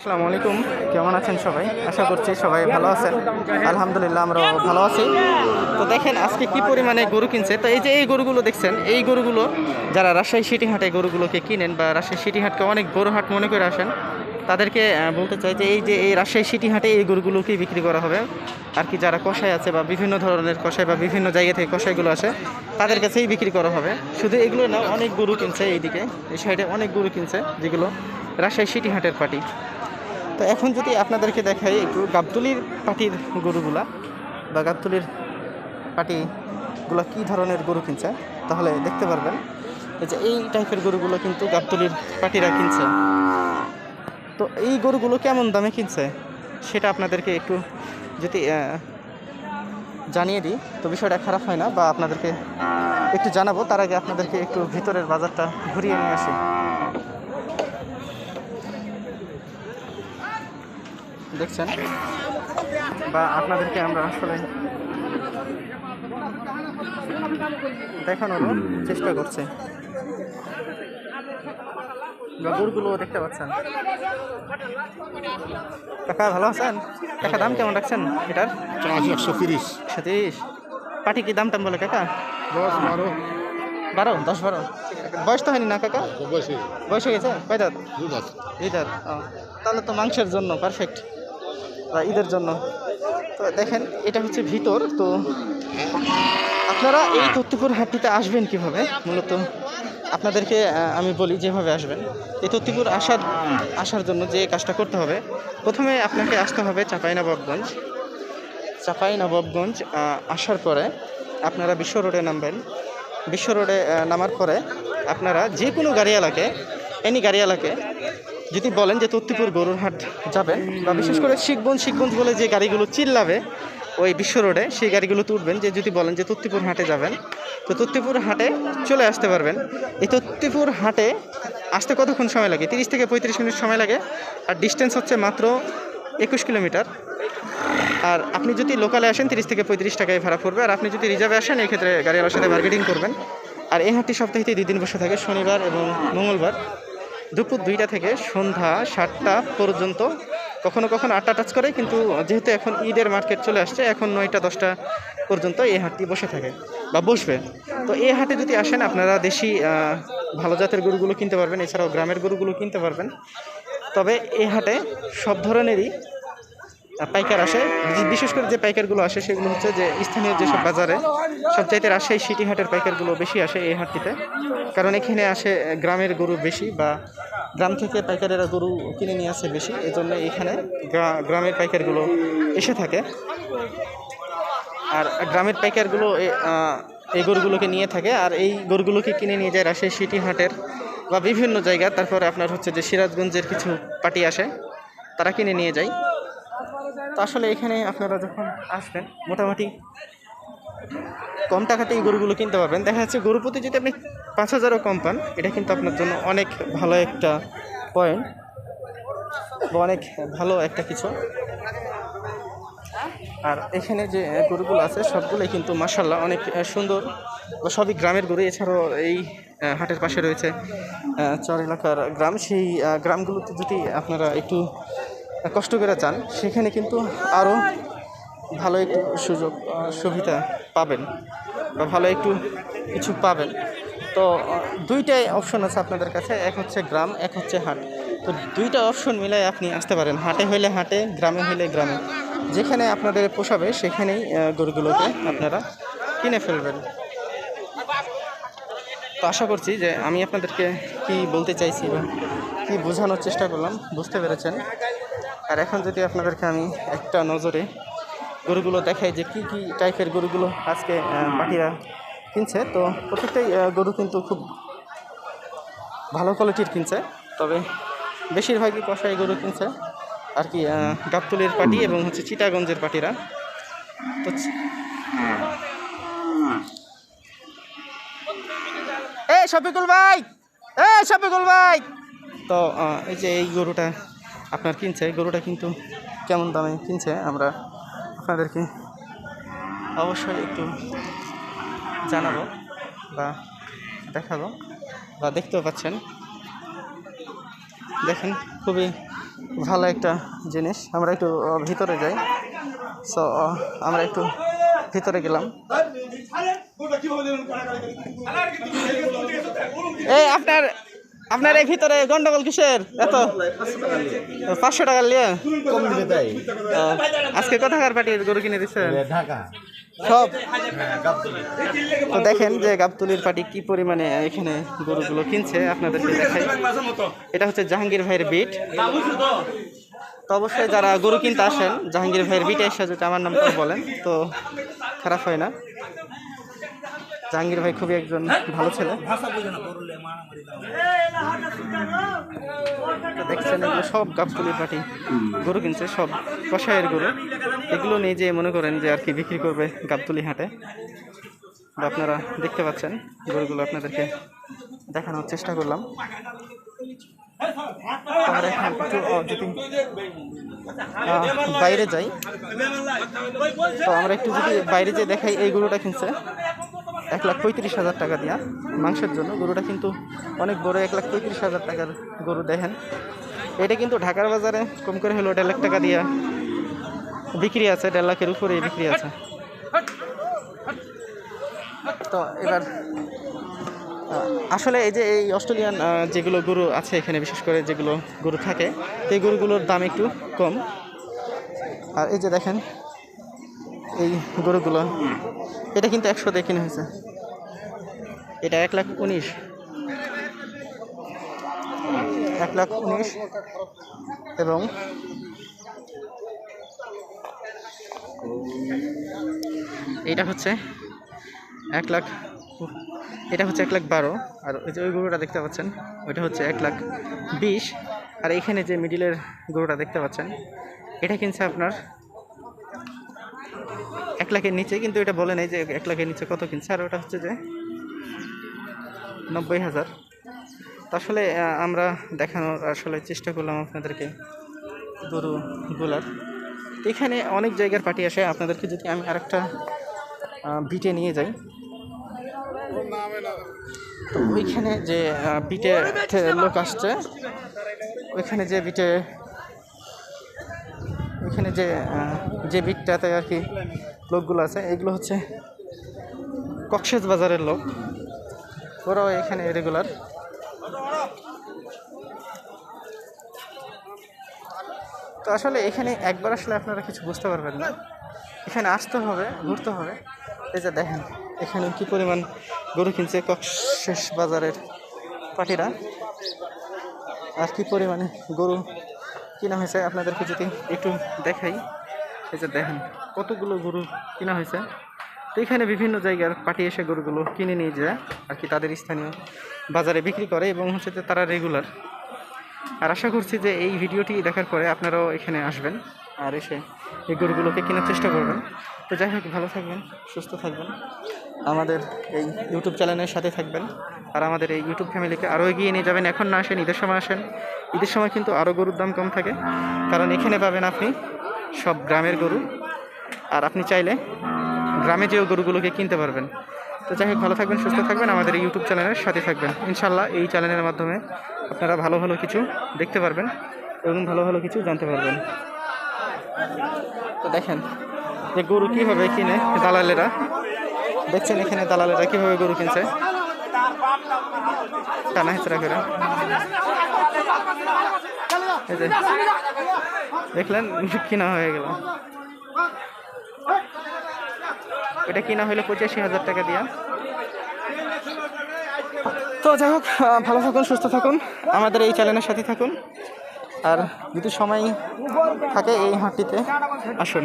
আসসালামু আলাইকুম। কেমন আছেন সবাই? আশা করছি সবাই ভালো আছেন। আলহামদুলিল্লাহ আমরা ভালো আছি। তো দেখেন আজকে কি পরিমাণে গরু কিনছে? তো এই যে এই গরুগুলো দেখছেন, এই গরুগুলো যারা রাজশাহী সিটি হাটে গরুগুলোকে কিনেন বা রাজশাহী সিটি হাটকে অনেক গরু হাট মনে করে আসেন, তাদেরকে বলতে চাই যে এই যে এই রাজশাহী সিটি হাটে এই গরুগুলোকেই বিক্রি করা হবে। আর কি যারা কষাই আছে বা বিভিন্ন ধরনের কষাই বা বিভিন্ন জায়গা থেকে কষাইগুলো আসে, তাদের কাছেই বিক্রি করা হবে। শুধু এগুলো না, অনেক গরু কিনছে এইদিকে। এই সাইডে অনেক গরু কিনছে, যেগুলো রাজশাহী সিটি হাটের পার্টি তো এখন যদি আপনাদেরকে দেখাই একটু গাবতলির পাটির গরুগুলা বা গাবতলির পাটিগুলো কী ধরনের গরু কিনছে, তাহলে দেখতে পারবেন। যে এই টাইপের গরুগুলো কিন্তু গাবতলির পাটিরা কিনছে। তো এই গরুগুলো কেমন দামে কিনছে, সেটা আপনাদেরকে একটু যদি জানিয়ে দিই। তো বিষয়টা খারাপ হয় না, বা আপনাদেরকে একটু জানাব, তার আগে আপনাদেরকে একটু ভিতরের বাজারটা ঘুরিয়ে নিয়ে আসি। দেখছেন? বা আপনাদেরকে আমরা আসলে দেখানোর চেষ্টা করছি। গরুগুলো দেখতে পাচ্ছেন। কাকা ভালো আছেন? কাকা দাম কেমন রাখছেন এটার? একশো তিরিশ। সাতিশ পাটি কি দাম টাম বলে কাকা? দশ বারো। বারো? দশ বারো। বয়স তো হয়নি না কাকা? বয়স হয়ে গেছে? কয় দাঁত? তাহলে তো মাংসের জন্য পারফেক্ট বা ঈদের জন্য। তো দেখেন, এটা হচ্ছে ভিতর, তো আপনারা এই তত্ত্বপুর হাটটিতে আসবেন কীভাবে? মূলত আপনাদেরকে আমি বলি যেভাবে আসবেন। এই তত্ত্বপুর আসার আসার জন্য যে কাজটা করতে হবে, প্রথমে আপনাকে আসতে হবে চাঁপাইনবাবগঞ্জ। চাঁপাইনবাবগঞ্জ আসার পরে আপনারা বিশ্ব রোডে নামবেন। বিশ্ব রোডে নামার পরে আপনারা যে কোনো গাড়িওয়ালাকে এনি গাড়িওয়ালাকে যদি বলেন যে তত্তিপুর গরুর হাট যাবেন বা বিশেষ করে শিখগঞ্জ শিখগঞ্জ বলে যে গাড়িগুলো চিল্লাবে, ওই বিশ্ব রোডে সেই গাড়িগুলো তুলবেন, যে যদি বলেন যে তত্তিপুর হাটে যাবেন, তো তত্তিপুর হাটে চলে আসতে পারবেন। এই তত্তিপুর হাটে আসতে কতক্ষণ সময় লাগে? তিরিশ থেকে পঁয়ত্রিশ মিনিট সময় লাগে, আর ডিস্টেন্স হচ্ছে মাত্র একুশ কিলোমিটার। আর আপনি যদি লোকালে আসেন, তিরিশ থেকে পঁয়ত্রিশ টাকায় ভাড়া পড়বে। আর আপনি যদি রিজার্ভে আসেন এই ক্ষেত্রে গাড়িওয়ালার সাথে মার্কেটিং করবেন। আর এই হাটটি সপ্তাহে দুই দিন বসে থাকে, শনিবার এবং মঙ্গলবার। দুপুর দুইটা থেকে সন্ধ্যা সাতটা পর্যন্ত। কখনো কখনো আটটা টাচ করে, কিন্তু যেহেতু এখন ঈদের মার্কেট চলে আসছে, এখন নয়টা, দশটা পর্যন্ত এই হাটটি বসে থাকে বা বসবে। তো এই হাটে যদি আসেন, আপনারা দেশি ভালো জাতের গরুগুলো কিনতে পারবেন, এছাড়াও গ্রামের গরুগুলো কিনতে পারবেন। তবে এই হাটে সব ধরনেরই পাইকার আসে। বিশেষ করে যে পাইকারগুলো আসে, সেগুলো হচ্ছে যে স্থানীয় যেসব বাজারে সব সবচাইতে রাজশাহী সিটি হাটের পাইকারগুলো বেশি আসে এই হাটটিতে। কারণ এখানে আসে গ্রামের গরু বেশি বা গ্রাম থেকে পাইকারেরা গরু কিনে নিয়ে আসে বেশি। এই জন্য এখানে গ্রা- গ্রামের পাইকারগুলো এসে থাকে। আর গ্রামের পাইকারগুলো এই গরুগুলোকে নিয়ে থাকে। আর এই গরুগুলোকে কিনে নিয়ে যায় রাজশাহী সিটি হাটের বা বিভিন্ন জায়গা। তারপরে আপনার হচ্ছে যে সিরাজগঞ্জের কিছু পার্টি আসে, তারা কিনে নিয়ে যায়। তো আসলে এখানে আপনারা যখন আসবেন, মোটামুটি কম টাকাতে এই গরুগুলো কিনতে পারবেন। দেখা যাচ্ছে গরু প্রতি যদি আপনি পাঁচ হাজারও কম পান, এটা কিন্তু আপনার জন্য অনেক ভালো একটা পয়েন্ট বা অনেক ভালো একটা কিছু। আর এখানে যে গরুগুলো আছে, সবগুলোই কিন্তু মাসাল্লাহ অনেক সুন্দর বা সবই গ্রামের গরু। এছাড়াও এই হাটের পাশে রয়েছে চর এলাকার গ্রাম। সেই গ্রামগুলোতে যদি আপনারা একটু কষ্ট করে যান, সেখানে কিন্তু আরও ভালো একটু সুযোগ সুবিধা পাবেন বা ভালো একটু কিছু পাবেন। তো দুইটাই অপশন আছে আপনাদের কাছে, এক হচ্ছে গ্রাম, এক হচ্ছে হাট। তো দুইটা অপশন মিলাই আপনি আসতে পারেন, হাটে হইলে হাটে, গ্রামে হইলে গ্রামে। যেখানে আপনাদের পোষাবে, সেখানেই গরুগুলোকে আপনারা কিনে ফেলবেন। তো আশা করছি যে আমি আপনাদেরকে কি বলতে চাইছি বা কী বোঝানোর চেষ্টা করলাম, বুঝতে পেরেছেন। আর এখন যদি আপনাদেরকে আমি একটা নজরে গরুগুলো দেখাই যে কি কি টাইপের গরুগুলো আজকে পাখিরা কিনছে তো প্রত্যেকটাই গরু কিন্তু খুব ভালো কোয়ালিটির কিনছে। তবে বেশিরভাগই কষাই গরু কিনছে। আর কি গাবতলির পাটি এবং হচ্ছে চিটাগঞ্জের পাটিরা। তো এ শফিকুল ভাই! এ শফিকুল ভাই! তো এই যে এই গরুটা আপনার কিনছে গরুটা কিন্তু কেমন দামে কিনছে আমরা আপনাদেরকে অবশ্যই একটু জানাব বা দেখাবো বা দেখতেও পাচ্ছেন দেখেন খুবই ভালো একটা জিনিস আমরা একটু ভিতরে যাই সো আমরা একটু ভিতরে গেলাম এই আপনার আপনার এই ভিতরে গন্ডগোল কিসের? এত? পাঁচশো টাকা নিয়ে? কম দিবে তাই আজকে কোথাকার পার্টির গরু কিনে দিচ্ছে ঢাকা। সব? হ্যাঁ তো দেখেন যে গাবতুলির পার্টি কি পরিমাণে এখানে গরুগুলো কিনছে আপনাদেরকে দেখাই। এটা হচ্ছে জাহাঙ্গীর ভাইয়ের বিট। তো অবশ্যই যারা গরু কিনতে আসেন জাহাঙ্গীর ভাইয়ের বিটে এসে যদি আমার নাম করে বলেন তো খারাপ হয় না। জাহাঙ্গীর ভাই খুবই একজন ভালো ছেলে। দেখছেন এগুলো সব গাবতলির পার্টি গরু কিনছে সব কষায়ের গরু। এগুলো নিয়ে যে মনে করেন যে আর কি বিক্রি করবে গাবতলি হাটে। আপনারা দেখতে পাচ্ছেন গরুগুলো আপনাদেরকে দেখানোর চেষ্টা করলাম। একটু বাইরে যাই। তো আমরা একটু যদি বাইরে যে দেখাই এই গরুটা কিনছে। এক লাখ পঁয়ত্রিশ হাজার টাকা দিয়া মাংসের জন্য। গরুটা কিন্তু অনেক বড়, এক লাখ পঁয়ত্রিশ হাজার টাকার গরু দেখেন। এটা কিন্তু ঢাকার বাজারে কম করে হলো দেড় লাখ টাকা দিয়া বিক্রি আছে, দেড় লাখের উপরে বিক্রি আছে। তো এবার আসলে এই যে এই অস্ট্রেলিয়ান যেগুলো গরু আছে এখানে, বিশেষ করে যেগুলো গরু থাকে, এই গরুগুলোর দাম একটু কম। আর এই যে দেখেন, এই গরুগুলো এটা কিন্তু একশো দিয়ে কিনে হয়েছে। এটা এক লাখ উনিশ। এক লাখ উনিশ। এবং এটা হচ্ছে এক লাখ এটা হচ্ছে এক লাখ বারো। আর ওই যে ওই গরুটা দেখতে পাচ্ছেন, ওইটা হচ্ছে এক লাখ বিশ। আর এখানে যে মিডিলের গরুটা দেখতে পাচ্ছেন, এটা কিনছে আপনার এক লাখের নিচে, কিন্তু এটা বলে নাই যে এক লাখের নিচে কত কিনছে। আর ওটা হচ্ছে যে নব্বই হাজার। তো আসলে আমরা দেখানোর আসলে চেষ্টা করলাম আপনাদেরকে গরুগুলার। তো এখানে অনেক জায়গার পার্টি আসে। আপনাদেরকে যদি আমি আরেকটা বিটে নিয়ে যাই। তো ওইখানে যে বিটে লোক আসছে, ওইখানে যে বিটে ওইখানে যে যে বিটটাতে আর কি লোকগুলো আছে, এগুলো হচ্ছে কক্সেস বাজারের লোক। ওরাও এখানে রেগুলার তো আসলে এখানে একবার আসলে আপনারা কিছু বুঝতে পারবেন না। এখানে আসতে হবে, ঘুরতে হবে। এই যে দেখেন, এখানে কি পরিমাণ গরু কিনছে কক্সেস বাজারের পার্টিরা। আর কি পরিমাণে গরু কিনা হয়েছে আপনাদেরকে যদি একটু দেখাই। এই যে দেখেন কতগুলো গরু কেনা হয়েছে? তো এখানে বিভিন্ন জায়গার পার্টি এসে গরুগুলো কিনে নিয়ে যায় আর কি তাদের স্থানীয় বাজারে বিক্রি করে এবং হচ্ছে যে তারা রেগুলার আর আশা করছি যে এই ভিডিওটি দেখার পরে আপনারাও এখানে আসবেন আর এসে এই গরুগুলোকে কেনার চেষ্টা করবেন। তো যাই হোক, ভালো থাকবেন, সুস্থ থাকবেন। আমাদের এই ইউটিউব চ্যানেলের সাথে থাকবেন আর আমাদের এই ইউটিউব ফ্যামিলিকে আরও এগিয়ে নিয়ে যাবেন। এখন না আসেন, ঈদের সময় আসেন। ঈদের সময় কিন্তু আরও গরুর দাম কম থাকে। কারণ এখানে পাবেন আপনি সব গ্রামের গরু। আর আপনি চাইলে গ্রামে যেও গরুগুলোকে কিনতে পারবেন। তো যাই হোক, ভালো থাকবেন, সুস্থ থাকবেন, আমাদের ইউটিউব চ্যানেলের সাথে থাকবেন। ইনশাল্লাহ এই চ্যানেলের মাধ্যমে আপনারা ভালো ভালো কিছু দেখতে পারবেন এবং ভালো ভালো কিছু জানতে পারবেন। তো দেখেন যে গরু কীভাবে কিনে দালালেরা, দেখছেন এখানে দালালেরা কীভাবে গরু কিনছে? টানা হেঁচড়া করে। দেখলেন কিনা হয়ে গেল। এটা কিনা হলো পঁচাশি হাজার টাকা দিয়া। তো যাই হোক ভালো থাকুন, সুস্থ থাকুন, আমাদের এই চ্যানেলের সাথে থাকুন। আর যদি সময় থাকে এই হাটটিতে, আসুন।